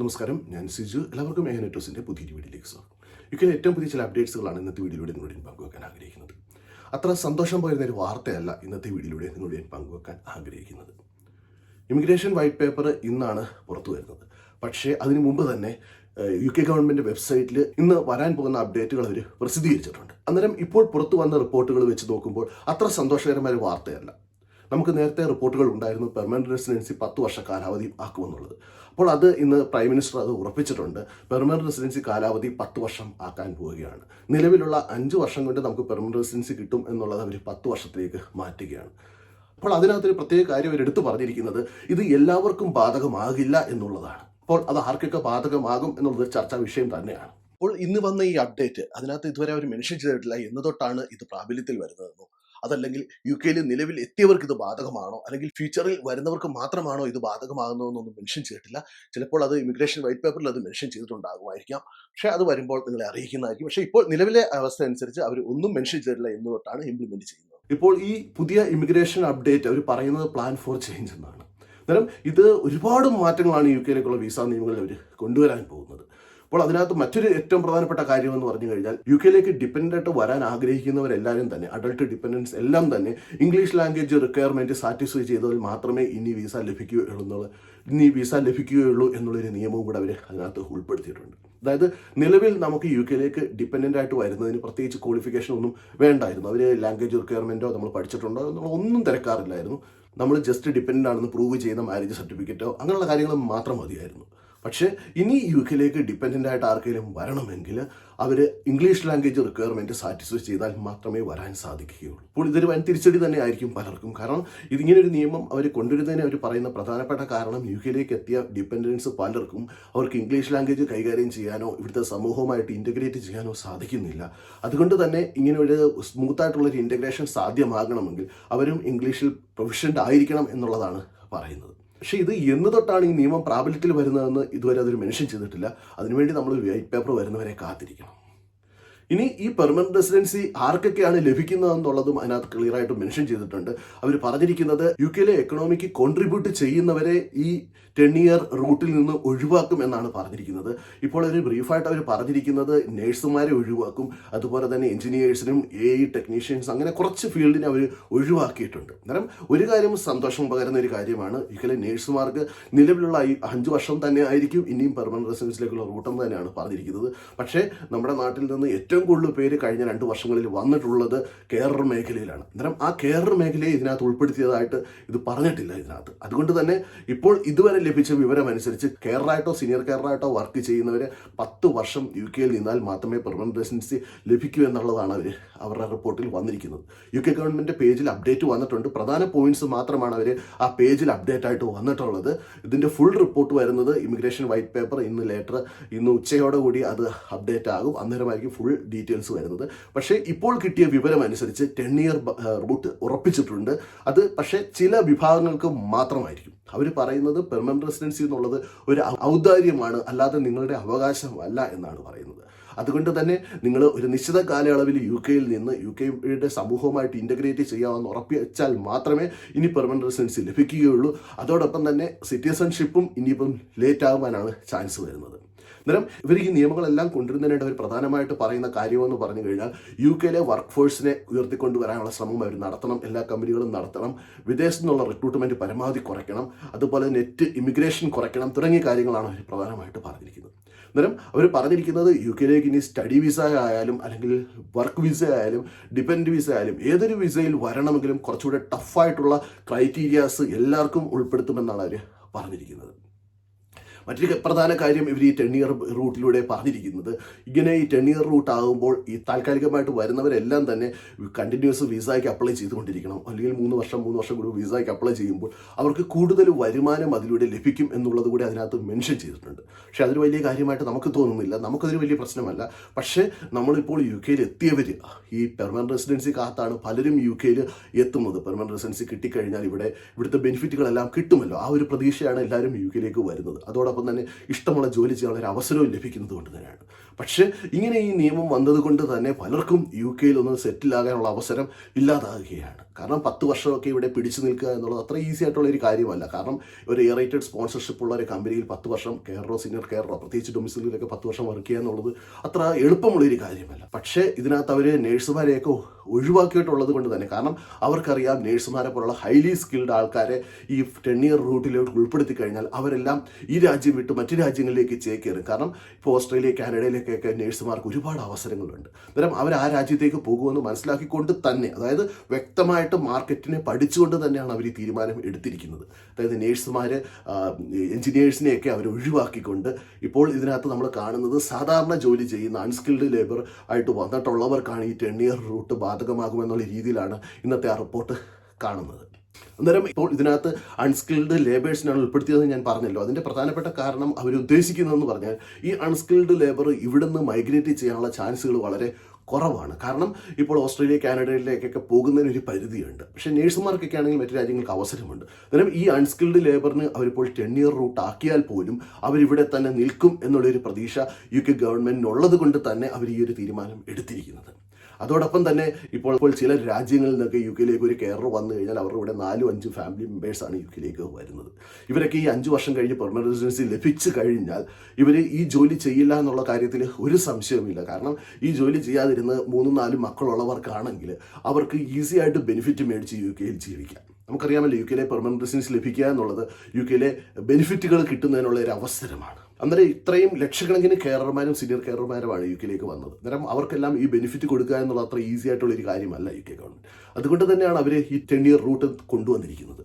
നമസ്കാരം ഞാൻ സിജു. എല്ലാവർക്കും ഏഹൻ നെറ്റോസിന്റെ പുതിയൊരു വീഡിയോയിലേക്ക് സ്വാഗതം. യുക്കെയിലെ ഏറ്റവും പുതിയ ചില അപ്ഡേറ്റ്സുകളാണ് ഇന്നത്തെ വീഡിയോയിലൂടെ നിങ്ങളോട് ഞാൻ പങ്കുവെക്കാൻ ആഗ്രഹിക്കുന്നത്. അത്ര സന്തോഷം പോയിരുന്ന ഒരു വാർത്തയല്ല ഇന്നത്തെ വീഡിയോയിലൂടെ നിങ്ങളോട് ഞാൻ പങ്കുവെക്കാൻ ആഗ്രഹിക്കുന്നത്. ഇമിഗ്രേഷൻ വൈറ്റ് പേപ്പർ ഇന്നാണ് പുറത്തു വരുന്നത്. പക്ഷേ അതിനു മുമ്പ് തന്നെ യു കെ ഗവൺമെന്റ് വെബ്സൈറ്റിൽ ഇന്ന് വരാൻ പോകുന്ന അപ്ഡേറ്റുകൾ അവർ പ്രസിദ്ധീകരിച്ചിട്ടുണ്ട്. അന്നേരം ഇപ്പോൾ പുറത്തു വന്ന റിപ്പോർട്ടുകൾ വെച്ച് നോക്കുമ്പോൾ അത്ര സന്തോഷകരമായ വാർത്തയല്ല. നമുക്ക് നേരത്തെ റിപ്പോർട്ടുകൾ ഉണ്ടായിരുന്നു പെർമനന്റ് റെസിഡൻസി പത്ത് വർഷ കാലാവധി ആക്കുമെന്നുള്ളത്. അപ്പോൾ അത് ഇന്ന് പ്രൈം മിനിസ്റ്റർ അത് ഉറപ്പിച്ചിട്ടുണ്ട്. പെർമനന്റ് റെസിഡൻസി കാലാവധി പത്ത് വർഷം ആക്കാൻ പോവുകയാണ്. നിലവിലുള്ള അഞ്ച് വർഷം കൊണ്ട് നമുക്ക് പെർമനന്റ് റെസിഡൻസി കിട്ടും എന്നുള്ളത് അവർ പത്ത് വർഷത്തിലേക്ക് മാറ്റുകയാണ്. അപ്പോൾ അതിനകത്തൊരു പ്രത്യേക കാര്യം അവർ എടുത്തു പറഞ്ഞിരിക്കുന്നത് ഇത് എല്ലാവർക്കും ബാധകമാകില്ല എന്നുള്ളതാണ്. അപ്പോൾ അത് ആർക്കൊക്കെ ബാധകമാകും എന്നുള്ളത് ചർച്ചാ വിഷയം തന്നെയാണ്. അപ്പോൾ ഇന്ന് വന്ന ഈ അപ്ഡേറ്റ് അതിനകത്ത് ഇതുവരെ അവർ മെൻഷൻ ചെയ്തിട്ടില്ല എന്ന് തൊട്ടാണ് ഇത് പ്രാബല്യത്തിൽ വരുന്നതെന്നോ അതല്ലെങ്കിൽ യു കെയിൽ നിലവിൽ എത്തിയവർക്ക് ഇത് ബാധകമാണോ? അല്ലെങ്കിൽ ഫ്യൂച്ചറിൽ വരുന്നവർക്ക് മാത്രമാണോ ഇത് ബാധകമാകുന്നതെന്നൊന്നും മെൻഷൻ ചെയ്തിട്ടില്ല. ചിലപ്പോൾ അത് ഇമിഗ്രേഷൻ വൈറ്റ് പേപ്പറിൽ അത് മെൻഷൻ ചെയ്തിട്ടുണ്ടാകുമായിരിക്കാം. പക്ഷേ അത് വരുമ്പോൾ നിങ്ങളെ അറിയിക്കുന്നതായിരിക്കും. പക്ഷേ ഇപ്പോൾ നിലവിലെ അവസ്ഥ അനുസരിച്ച് അവർ ഒന്നും മെൻഷൻ ചെയ്തിട്ടില്ല എന്ന് തൊട്ടാണ് ഇംപ്ലിമെന്റ് ചെയ്യുന്നത്. ഇപ്പോൾ ഈ പുതിയ ഇമിഗ്രേഷൻ അപ്ഡേറ്റ് അവർ പറയുന്നത് പ്ലാൻ ഫോർ ചേഞ്ച് എന്നാണ്. അന്നേരം ഇത് ഒരുപാട് മാറ്റങ്ങളാണ് യു കെയിലേക്കുള്ള വിസ നിയമങ്ങളിൽ അവർ കൊണ്ടുവരാൻ പോകുന്നത്. അപ്പോൾ അതിനകത്ത് മറ്റൊരു ഏറ്റവും പ്രധാനപ്പെട്ട കാര്യം എന്ന് പറഞ്ഞു കഴിഞ്ഞാൽ യു കെയിലേക്ക് ഡിപ്പെൻഡ് ആയിട്ട് വരാൻ ആഗ്രഹിക്കുന്നവരെല്ലാവരും തന്നെ അഡൾട്ട് ഡിപ്പെൻഡൻസ് എല്ലാം തന്നെ ഇംഗ്ലീഷ് ലാംഗ്വേജ് റിക്വയർമെന്റ് സാറ്റിസ്ഫൈ ചെയ്തതിൽ മാത്രമേ ഇനി വിസ ലഭിക്കുകയുള്ളൂ എന്നുള്ള ഇനി വിസ ലഭിക്കുകയുള്ളൂ എന്നുള്ളൊരു നിയമവും കൂടെ അവർ അതിനകത്ത് ഉൾപ്പെടുത്തിയിട്ടുണ്ട്. അതായത് നിലവിൽ നമുക്ക് യു കെയിലേക്ക് ഡിപ്പെൻഡന്റ് ആയിട്ട് വരുന്നതിന് പ്രത്യേകിച്ച് ക്വാളിഫിക്കേഷൻ ഒന്നും വേണ്ടായിരുന്നു. അവർ ലാംഗ്വേജ് റിക്വയർമെന്റോ നമ്മൾ പഠിച്ചിട്ടുണ്ടോ എന്നുള്ള ഒന്നും തിരക്കാറില്ലായിരുന്നു. നമ്മൾ ജസ്റ്റ് ഡിപ്പെൻഡന്റ് ആണെന്ന് പ്രൂവ് ചെയ്യുന്ന മാരേജ് സർട്ടിഫിക്കറ്റോ അങ്ങനെയുള്ള കാര്യങ്ങൾ മാത്രം മതിയായിരുന്നു. പക്ഷേ ഇനി യു കെയിലേക്ക് ഡിപ്പെൻഡന്റ് ആയിട്ട് ആർക്കെങ്കിലും വരണമെങ്കിൽ അവർ ഇംഗ്ലീഷ് ലാംഗ്വേജ് റിക്വയർമെന്റ് സാറ്റിസ്ഫൈ ചെയ്താൽ മാത്രമേ വരാൻ സാധിക്കുകയുള്ളൂ. അപ്പോൾ ഇതൊരു വൻ തിരിച്ചടി തന്നെ ആയിരിക്കും പലർക്കും. കാരണം ഇതിങ്ങനൊരു നിയമം അവർ കൊണ്ടുവരുന്നതിന് അവർ പറയുന്ന പ്രധാനപ്പെട്ട കാരണം യു കെയിലേക്ക് എത്തിയ ഡിപ്പെൻഡൻസ് പലർക്കും അവർക്ക് ഇംഗ്ലീഷ് ലാംഗ്വേജ് കൈകാര്യം ചെയ്യാനോ ഇവിടുത്തെ സമൂഹവുമായിട്ട് ഇന്റഗ്രേറ്റ് ചെയ്യാനോ സാധിക്കുന്നില്ല. അതുകൊണ്ട് തന്നെ ഇങ്ങനെ ഒരു സ്മൂത്ത് ആയിട്ടുള്ള ഒരു ഇന്റഗ്രേഷൻ സാധ്യമാകണമെങ്കിൽ അവരും ഇംഗ്ലീഷിൽ പ്രൊഫഷന്റ് ആയിരിക്കണം എന്നുള്ളതാണ് പറയുന്നത്. പക്ഷേ ഇത് എന്ന് തൊട്ടാണ് ഈ നിയമം പ്രാബല്യത്തിൽ വരുന്നതെന്ന് ഇതുവരെ അതൊരു മെൻഷൻ ചെയ്തിട്ടില്ല. അതിനുവേണ്ടി നമ്മൾ വൈറ്റ് പേപ്പർ വരുന്നവരെ കാത്തിരിക്കണം. ഇനി ഈ പെർമനന്റ് റെസിഡൻസി ആർക്കൊക്കെയാണ് ലഭിക്കുന്നത് എന്നുള്ളതും അതിനകത്ത് ക്ലിയർ ആയിട്ട് മെൻഷൻ ചെയ്തിട്ടുണ്ട്. അവർ പറഞ്ഞിരിക്കുന്നത് യു കെയിലെ എക്കണോമിക്ക് കോൺട്രിബ്യൂട്ട് ചെയ്യുന്നവരെ ഈ ടെൻ ഇയർ റൂട്ടിൽ നിന്ന് ഒഴിവാക്കും എന്നാണ് പറഞ്ഞിരിക്കുന്നത്. ഇപ്പോൾ ഒരു ബ്രീഫായിട്ട് അവർ പറഞ്ഞിരിക്കുന്നത് നേഴ്സുമാരെ ഒഴിവാക്കും അതുപോലെ തന്നെ എഞ്ചിനീയേഴ്സിനും എ ഇ ടെക്നീഷ്യൻസ് അങ്ങനെ കുറച്ച് ഫീൽഡിനെ അവർ ഒഴിവാക്കിയിട്ടുണ്ട്. അന്നേരം ഒരു കാര്യം സന്തോഷം പകരുന്ന ഒരു കാര്യമാണ് ഇക്കലെ നേഴ്സുമാർക്ക് നിലവിലുള്ള ഈ അഞ്ച് വർഷം തന്നെ ആയിരിക്കും ഇനിയും പെർമനന്റ് റെസിഡൻസിലേക്കുള്ള റൂട്ടെന്ന് തന്നെയാണ് പറഞ്ഞിരിക്കുന്നത്. പക്ഷേ നമ്മുടെ നാട്ടിൽ നിന്ന് ഏറ്റവും കൂടുതൽ പേര് കഴിഞ്ഞ രണ്ട് വർഷങ്ങളിൽ വന്നിട്ടുള്ളത് കേരള മേഖലയിലാണ്. അന്നേരം ആ കേരള മേഖലയെ ഇതിനകത്ത് ഉൾപ്പെടുത്തിയതായിട്ട് ഇത് പറഞ്ഞിട്ടില്ല ഇതിനകത്ത്. അതുകൊണ്ട് തന്നെ ഇപ്പോൾ ഇതുവരെ ലഭിച്ച വിവരം അനുസരിച്ച് കേരളായിട്ടോ സീനിയർ കേരളായിട്ടോ വർക്ക് ചെയ്യുന്നവർ പത്ത് വർഷം യു കെയിൽ നിന്നാൽ മാത്രമേ പെർമനന്റ് റെസിഡൻസി ലഭിക്കൂ എന്നുള്ളതാണ് അവർ അവരുടെ റിപ്പോർട്ടിൽ വന്നിരിക്കുന്നത്. യു കെ ഗവൺമെന്റ് പേജിൽ അപ്ഡേറ്റ് വന്നിട്ടുണ്ട്. പ്രധാന പോയിന്റ്സ് മാത്രമാണ് അവർ ആ പേജിൽ അപ്ഡേറ്റ് ആയിട്ട് വന്നിട്ടുള്ളത്. ഇതിന്റെ ഫുൾ റിപ്പോർട്ട് വരുന്നത് ഇമിഗ്രേഷൻ വൈറ്റ് പേപ്പർ ഇന്ന് ലേറ്റർ ഇന്ന് ഉച്ചയോടെ കൂടി അത് അപ്ഡേറ്റ് ആകും. അന്നേരമായിരിക്കും ഫുൾ ഡീറ്റെയിൽസ് വരുന്നത്. പക്ഷേ ഇപ്പോൾ കിട്ടിയ വിവരം അനുസരിച്ച് ടെൻ ഇയർ റൂട്ട് ഉറപ്പിച്ചിട്ടുണ്ട്. അത് പക്ഷേ ചില വിഭാഗങ്ങൾക്ക് മാത്രമായിരിക്കും. അവർ പറയുന്നത് പെർമനന്റ് റെസിഡൻസി എന്നുള്ളത് ഒരു ഔദാര്യമാണ് അല്ലാതെ നിങ്ങളുടെ അവകാശമല്ല എന്നാണ് പറയുന്നത്. അതുകൊണ്ട് തന്നെ നിങ്ങൾ ഒരു നിശ്ചിത കാലയളവിൽ യു കെയിൽ നിന്ന് യു കെയുടെ സമൂഹവുമായിട്ട് ഇന്റഗ്രേറ്റ് ചെയ്യാമെന്ന് ഉറപ്പിച്ചാൽ മാത്രമേ ഇനി പെർമനന്റ് റെസിഡൻസി ലഭിക്കുകയുള്ളൂ. അതോടൊപ്പം തന്നെ സിറ്റിസൺഷിപ്പും ഇനിയിപ്പം ലേറ്റ് ആകുവാനാണ് ചാൻസ് വരുന്നത്. അന്നേരം ഇവർ ഈ നിയമങ്ങളെല്ലാം കൊണ്ടുവരുന്നതിനായിട്ട് അവർ പ്രധാനമായിട്ട് പറയുന്ന കാര്യമെന്ന് പറഞ്ഞു കഴിഞ്ഞാൽ യു കെയിലെ വർക്ക് ഫോഴ്സിനെ ഉയർത്തിക്കൊണ്ടുവരാനുള്ള ശ്രമം അവർ നടത്തണം എല്ലാ കമ്പനികളും നടത്തണം വിദേശത്തു നിന്നുള്ള റിക്രൂട്ട്മെന്റ് പരമാവധി കുറയ്ക്കണം അതുപോലെ നെറ്റ് ഇമിഗ്രേഷൻ കുറയ്ക്കണം തുടങ്ങിയ കാര്യങ്ങളാണ് അവർ പ്രധാനമായിട്ട് പറഞ്ഞിരിക്കുന്നത്. അന്നേരം അവർ പറഞ്ഞിരിക്കുന്നത് യു കെയിലേക്ക് ഇനി സ്റ്റഡി വിസ ആയാലും അല്ലെങ്കിൽ വർക്ക് വിസ ആയാലും ഡിപ്പെൻഡ് വിസ ആയാലും ഏതൊരു വിസയിൽ വരണമെങ്കിലും കുറച്ചുകൂടെ ടഫായിട്ടുള്ള ക്രൈറ്റീരിയാസ് എല്ലാവർക്കും ഉൾപ്പെടുത്തുമെന്നാണ് അവർ പറഞ്ഞിരിക്കുന്നത്. മറ്റൊരു പ്രധാന കാര്യം ഇവർ ഈ ടെൻ ഇയർ റൂട്ടിലൂടെ പറഞ്ഞിരിക്കുന്നത്. ഇങ്ങനെ ഈ ടെൻ ഇയർ റൂട്ട് ആകുമ്പോൾ ഈ താൽക്കാലികമായിട്ട് വരുന്നവരെല്ലാം തന്നെ കണ്ടിന്യൂസ് വിസയ്ക്ക് അപ്ലൈ ചെയ്തുകൊണ്ടിരിക്കണം. അല്ലെങ്കിൽ മൂന്ന് വർഷം മൂന്ന് വർഷം കൂടി വിസയ്ക്ക് അപ്ലൈ ചെയ്യുമ്പോൾ അവർക്ക് കൂടുതൽ വരുമാനം അതിലൂടെ ലഭിക്കും എന്നുള്ളത് കൂടി അതിനകത്ത് മെൻഷൻ ചെയ്തിട്ടുണ്ട്. പക്ഷേ അതൊരു വലിയ കാര്യമായിട്ട് നമുക്ക് തോന്നുന്നില്ല. നമുക്കതൊരു വലിയ പ്രശ്നമല്ല. പക്ഷേ നമ്മളിപ്പോൾ യു കെയിൽ എത്തിയവർ ഈ പെർമനന്റ് റെസിഡൻസി കാത്താണ് പലരും യു കെയിൽ എത്തുന്നത്. പെർമനന്റ് റെസിഡൻസി കിട്ടിക്കഴിഞ്ഞാൽ ഇവിടെ ഇവിടുത്തെ ബെനിഫിറ്റുകളെല്ലാം കിട്ടുമല്ലോ. ആ ഒരു പ്രതീക്ഷയാണ് എല്ലാവരും യു കെയിലേക്ക് വരുന്നത്. അതോടൊപ്പം അതോടൊപ്പം തന്നെ ഇഷ്ടമുള്ള ജോലി ചെയ്യാനുള്ള ഒരു അവസരവും ലഭിക്കുന്നത് കൊണ്ട് തന്നെയാണ്. പക്ഷേ ഇങ്ങനെ ഈ നിയമം വന്നതുകൊണ്ട് തന്നെ പലർക്കും യു സെറ്റിൽ ആകാനുള്ള അവസരം ഇല്ലാതാകുകയാണ്. കാരണം പത്ത് വർഷമൊക്കെ ഇവിടെ പിടിച്ചു നിൽക്കുക എന്നുള്ളത് അത്ര ഈസി ആയിട്ടുള്ള ഒരു കാര്യമല്ല. കാരണം ഒരു എയറേറ്റഡ് സ്പോൺസർഷിപ്പ് ഉള്ള ഒരു കമ്പനിയിൽ പത്ത് വർഷം കെയറോ സീനിയർ കെയറോ പ്രത്യേകിച്ച് ഡൊമിസിലൊക്കെ പത്ത് വർഷം വർക്ക് ചെയ്യുക എന്നുള്ളത് അത്ര എളുപ്പമുള്ളൊരു കാര്യമല്ല. പക്ഷേ ഇതിനകത്ത് അവർ നേഴ്സുമാരെയൊക്കെ ഒഴിവാക്കിയിട്ടുള്ളത് കൊണ്ട് തന്നെ കാരണം അവർക്കറിയാം നേഴ്സുമാരെ പോലുള്ള ഹൈലി സ്കിൽഡ് ആൾക്കാരെ ഈ ടെൻ ഇയർ റൂട്ടിലോട്ട് ഉൾപ്പെടുത്തി കഴിഞ്ഞാൽ അവരെല്ലാം ഈ വിട്ട് മറ്റു രാജ്യങ്ങളിലേക്ക് ചേക്കേറും. കാരണം ഇപ്പോൾ ഓസ്ട്രേലിയ കാനഡയിലേക്കൊക്കെ നേഴ്സുമാർക്ക് ഒരുപാട് അവസരങ്ങളുണ്ട്. അന്നേരം അവർ ആ രാജ്യത്തേക്ക് പോകുമെന്ന് മനസ്സിലാക്കിക്കൊണ്ട് തന്നെ അതായത് വ്യക്തമായിട്ട് മാർക്കറ്റിനെ പഠിച്ചുകൊണ്ട് തന്നെയാണ് അവർ ഈ തീരുമാനം എടുത്തിരിക്കുന്നത്. അതായത് നേഴ്സുമാർ എഞ്ചിനീയേഴ്സിനെയൊക്കെ അവർ ഒഴിവാക്കിക്കൊണ്ട് ഇപ്പോൾ ഇതിനകത്ത് നമ്മൾ കാണുന്നത് സാധാരണ ജോലി ചെയ്യുന്ന അൺസ്കിൽഡ് ലേബർ ആയിട്ട് വന്നിട്ടുള്ളവർക്കാണ് ഈ ടെൻ ഇയർ റൂട്ട് ബാധകമാകുമെന്നുള്ള രീതിയിലാണ് ഇന്നത്തെ ആ റിപ്പോർട്ട് കാണുന്നത്. അന്നേരം ഇപ്പോൾ ഇതിനകത്ത് അൺസ്കിൽഡ് ലേബേഴ്സിനാണ് ഉൾപ്പെടുത്തിയതെന്ന് ഞാൻ പറഞ്ഞല്ലോ. അതിന്റെ പ്രധാനപ്പെട്ട കാരണം അവർ ഉദ്ദേശിക്കുന്നതെന്ന് പറഞ്ഞാൽ ഈ അൺസ്കിൽഡ് ലേബർ ഇവിടുന്ന് മൈഗ്രേറ്റ് ചെയ്യാനുള്ള ചാൻസുകൾ വളരെ കുറവാണ്. കാരണം ഇപ്പോൾ ഓസ്ട്രേലിയ കാനഡയിലേക്കൊക്കെ പോകുന്നതിന് ഒരു പരിധിയുണ്ട്. പക്ഷേ നേഴ്സുമാർക്കൊക്കെ ആണെങ്കിൽ മറ്റു രാജ്യങ്ങൾക്ക് അവസരമുണ്ട്. അന്നേരം ഈ അൺസ്കിൽഡ് ലേബറിന് അവരിപ്പോൾ ടെൻ ഇയർ റൂട്ട് ആക്കിയാൽ പോലും അവരിവിടെ തന്നെ നിൽക്കും എന്നുള്ളൊരു പ്രതീക്ഷ യു കെ ഗവൺമെന്റിനുള്ളത് കൊണ്ട് തന്നെ അവർ ഈ ഒരു തീരുമാനം എടുത്തിരിക്കുന്നത്. അതോടൊപ്പം തന്നെ ഇപ്പോൾ ഇപ്പോൾ ചില രാജ്യങ്ങളിൽ നിന്നൊക്കെ യു കെയിലേക്ക് ഒരു കെയർ വന്നു കഴിഞ്ഞാൽ അവരുടെ ഇവിടെ നാലും അഞ്ചും ഫാമിലി മെമ്പേഴ്സാണ് യു കെയിലേക്ക് വരുന്നത്. ഇവരൊക്കെ ഈ അഞ്ച് വർഷം കഴിഞ്ഞ് പെർമനന്റ് റെസിഡൻസി ലഭിച്ചു കഴിഞ്ഞാൽ ഇവർ ഈ ജോലി ചെയ്യില്ല എന്നുള്ള കാര്യത്തിൽ ഒരു സംശയവുമില്ല. കാരണം ഈ ജോലി ചെയ്യാതിരുന്ന് മൂന്നും നാലും മക്കളുള്ളവർക്കാണെങ്കിൽ അവർക്ക് ഈസി ആയിട്ട് ബെനിഫിറ്റ് മേടിച്ച് യു കെയിൽ ജീവിക്കാം. നമുക്കറിയാമല്ലോ യു കെയിലെ പെർമനന്റ് റെസിഡൻസ് ലഭിക്കുക എന്നുള്ളത് യു കെയിലെ ബെനിഫിറ്റുകൾ കിട്ടുന്നതിനുള്ള ഒരു അവസരമാണ്. അന്നേരം ഇത്രയും ലക്ഷക്കണക്കിന് കെയർമാരും സീനിയർ കെയർമാരുമാണ് യു കെയിലേക്ക് വന്നത്. അന്നേരം അവർക്കെല്ലാം ഈ ബെനിഫിറ്റ് കൊടുക്കുക എന്നുള്ള അത്ര ഈസി ആയിട്ടുള്ള ഒരു കാര്യമല്ല യു കെ ഗവൺമെന്റ് അതുകൊണ്ട് തന്നെയാണ് അവർ ഈ ടെൻ ഇയർ റൂട്ട് കൊണ്ടുവന്നിരിക്കുന്നത്.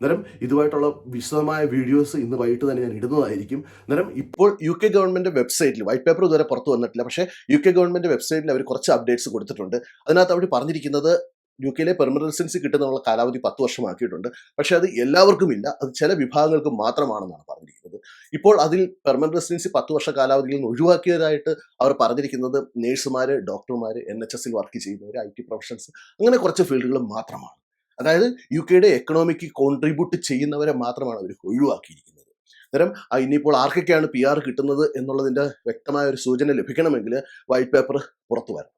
അന്നേരം ഇതുമായിട്ടുള്ള വിശദമായ വീഡിയോസ് ഇന്ന് വൈകിട്ട് തന്നെ ഞാൻ ഇടുന്നതായിരിക്കും. അന്നേരം ഇപ്പോൾ യു കെ ഗവൺമെന്റ് വെബ്സൈറ്റിൽ വൈറ്റ് പേപ്പർ ഇതുവരെ പുറത്തു വന്നിട്ടില്ല. പക്ഷേ യു കെ ഗവൺമെന്റ് വെബ്സൈറ്റിൽ അവർ കുറച്ച് അപ്ഡേറ്റ്സ് കൊടുത്തിട്ടുണ്ട്. അതിനകത്ത് അവർ പറഞ്ഞിരിക്കുന്നത് യു കെയിലെ പെർമനന്റ് റെസിഡൻസി കിട്ടുന്നുള്ള കാലാവധി പത്ത് വർഷമാക്കിയിട്ടുണ്ട്. പക്ഷെ അത് എല്ലാവർക്കും ഇല്ല അത് ചില വിഭാഗങ്ങൾക്ക് മാത്രമാണെന്നാണ് പറഞ്ഞിരിക്കുന്നത്. ഇപ്പോൾ അതിൽ പെർമനന്റ് റെസിഡൻസി പത്ത് വർഷ കാലാവധിയിൽ നിന്ന് ഒഴിവാക്കിയതായിട്ട് അവർ പറഞ്ഞിരിക്കുന്നത് നേഴ്സുമാർ ഡോക്ടർമാർ എൻ എച്ച് എസിൽ വർക്ക് ചെയ്യുന്നവർ ഐ ടി പ്രൊഫഷൻസ് അങ്ങനെ കുറച്ച് ഫീൽഡുകൾ മാത്രമാണ്. അതായത് യു കെയുടെ എക്കണോമിക്ക് കോൺട്രിബ്യൂട്ട് ചെയ്യുന്നവരെ മാത്രമാണ് അവർ ഒഴിവാക്കിയിരിക്കുന്നത്. അന്നേരം ഇനിയിപ്പോൾ ആർക്കൊക്കെയാണ് പി ആർ കിട്ടുന്നത് എന്നുള്ളതിന്റെ വ്യക്തമായ ഒരു സൂചന ലഭിക്കണമെങ്കിൽ വൈറ്റ് പേപ്പർ പുറത്തു വരണം.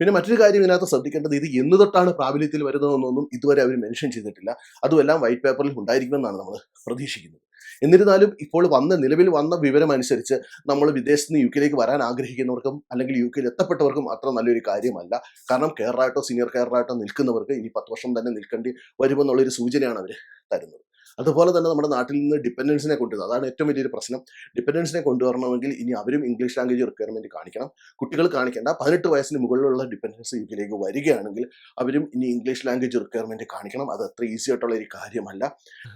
പിന്നെ മറ്റൊരു കാര്യം ഇതിനകത്ത് ശ്രദ്ധിക്കേണ്ടത് ഇത് എന്ന് തൊട്ടാണ് പ്രാബല്യത്തിൽ വരുന്നതെന്നൊന്നും ഇതുവരെ അവർ മെൻഷൻ ചെയ്തിട്ടില്ല. അതുമെല്ലാം വൈറ്റ് പേപ്പറിൽ ഉണ്ടായിരിക്കുമെന്നാണ് നമ്മൾ പ്രതീക്ഷിക്കുന്നത്. എന്നിരുന്നാലും ഇപ്പോൾ വന്ന നിലവിൽ വന്ന വിവരം അനുസരിച്ച് നമ്മൾ വിദേശത്ത് നിന്ന് യു കെയിലേക്ക് വരാൻ ആഗ്രഹിക്കുന്നവർക്കും അല്ലെങ്കിൽ യു കെയിൽ എത്തപ്പെട്ടവർക്കും അത്ര നല്ലൊരു കാര്യമല്ല. കാരണം കെയറായിട്ടോ സീനിയർ കെയറായിട്ടോ നിൽക്കുന്നവർക്ക് ഇനി പത്ത് വർഷം തന്നെ നിൽക്കേണ്ടി വരുമെന്നുള്ളൊരു സൂചനയാണ് അവർ തരുന്നത്. അതുപോലെ തന്നെ നമ്മുടെ നാട്ടിൽ നിന്ന് ഡിപ്പെൻഡൻസിനെ കൊണ്ടുവരുന്നത് അതാണ് ഏറ്റവും വലിയൊരു പ്രശ്നം. ഡിപ്പെൻഡൻസിനെ കൊണ്ടുവരണമെങ്കിൽ ഇനി അവരും ഇംഗ്ലീഷ് ലാംഗ്വേജ് റിക്വയർമെന്റ് കാണിക്കണം. കുട്ടികൾ കാണിക്കേണ്ട പതിനെട്ട് വയസ്സിന് മുകളിലുള്ള ഡിപ്പെൻഡൻസ് ഇതിലേക്ക് വരികയാണെങ്കിൽ അവരും ഇനി ഇംഗ്ലീഷ് ലാംഗ്വേജ് റിക്വയർമെന്റ് കാണിക്കണം. അത് അത്ര ഈസി ആയിട്ടുള്ള ഒരു കാര്യമല്ല.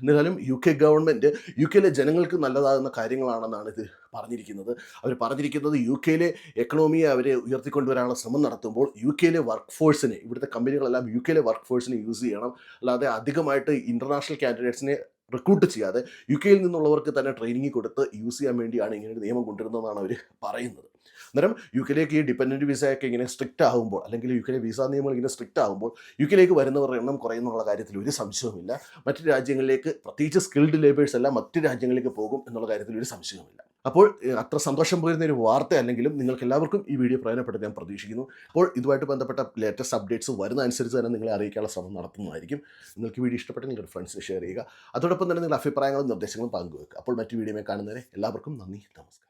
എന്നാലും യു കെ ഗവൺമെന്റ് യു കെയിലെ ജനങ്ങൾക്ക് നല്ലതാകുന്ന കാര്യങ്ങളാണെന്നാണ് ഇത് പറഞ്ഞിരിക്കുന്നത്. അവർ പറഞ്ഞിരിക്കുന്നത് യു കെയിലെ എക്കണോമിയെ അവരെ ഉയർത്തിക്കൊണ്ടുവരാനുള്ള ശ്രമം നടത്തുമ്പോൾ യു കെയിലെ വർക്ക് ഫോഴ്സിനെ ഇവിടുത്തെ കമ്പനികളെല്ലാം യു കെയിലെ വർക്ക് ഫോഴ്സിനെ യൂസ് ചെയ്യണം. അല്ലാതെ അധികമായിട്ട് ഇന്റർനാഷണൽ കാൻഡിഡേറ്റ്സിനെ റിക്രൂട്ട് ചെയ്യാതെ യു കെയിൽ നിന്നുള്ളവർക്ക് തന്നെ ട്രെയിനിങ് കൊടുത്ത് യൂസ് ചെയ്യാൻ വേണ്ടിയാണ് ഇങ്ങനെ ഒരു നിയമം കൊണ്ടുവരുന്നതെന്നാണ് അവർ പറയുന്നത്. അന്നേരം യു കെയിലേക്ക് ഈ ഡിപ്പെൻഡന്റ് വിസയൊക്കെ ഇങ്ങനെ സ്ട്രിക്റ്റ് ആകുമ്പോൾ അല്ലെങ്കിൽ യു കെയിലെ വിസ നിയമങ്ങൾ ഇങ്ങനെ സ്ട്രിക്റ്റ് ആകുമ്പോൾ യു കെയിലേക്ക് വരുന്നവരുടെ എണ്ണം കുറയുന്നുള്ള കാര്യത്തിൽ ഒരു സംശയവുമില്ല. മറ്റ് രാജ്യങ്ങളിലേക്ക് പ്രത്യേകിച്ച് സ്കിൽഡ് ലേബേഴ്സ് എല്ലാം മറ്റ് രാജ്യങ്ങളിലേക്ക് പോകും എന്നുള്ള കാര്യത്തിൽ ഒരു സംശയവുമില്ല. അപ്പോൾ അത്ര സന്തോഷം പോയിരുന്ന ഒരു വാർത്ത അല്ലെങ്കിലും നിങ്ങൾക്ക് എല്ലാവർക്കും ഈ വീഡിയോ പ്രയോജനപ്പെട്ടെന്ന് ഞാൻ പ്രതീക്ഷിക്കുന്നു. അപ്പോൾ ഇതുമായിട്ട് ബന്ധപ്പെട്ട ലേറ്റസ്റ്റ് അപ്ഡേറ്റ്സ് വരുന്ന അനുസരിച്ച് തന്നെ നിങ്ങളെ അറിയിക്കാനുള്ള ശ്രമം നടത്തുന്നതായിരിക്കും. നിങ്ങൾക്ക് വീഡിയോ ഇഷ്ടപ്പെട്ടെങ്കിൽ നിങ്ങളുടെ ഫ്രണ്ട്സിന് ഷെയർ ചെയ്യുക. അതോടൊപ്പം തന്നെ നിങ്ങളുടെ അഭിപ്രായങ്ങളും നിർദ്ദേശങ്ങളും പങ്കുവെക്കുക. അപ്പോൾ മറ്റു വീഡിയോ കാണുന്നവരെ എല്ലാവർക്കും നന്ദി. നമസ്കാരം.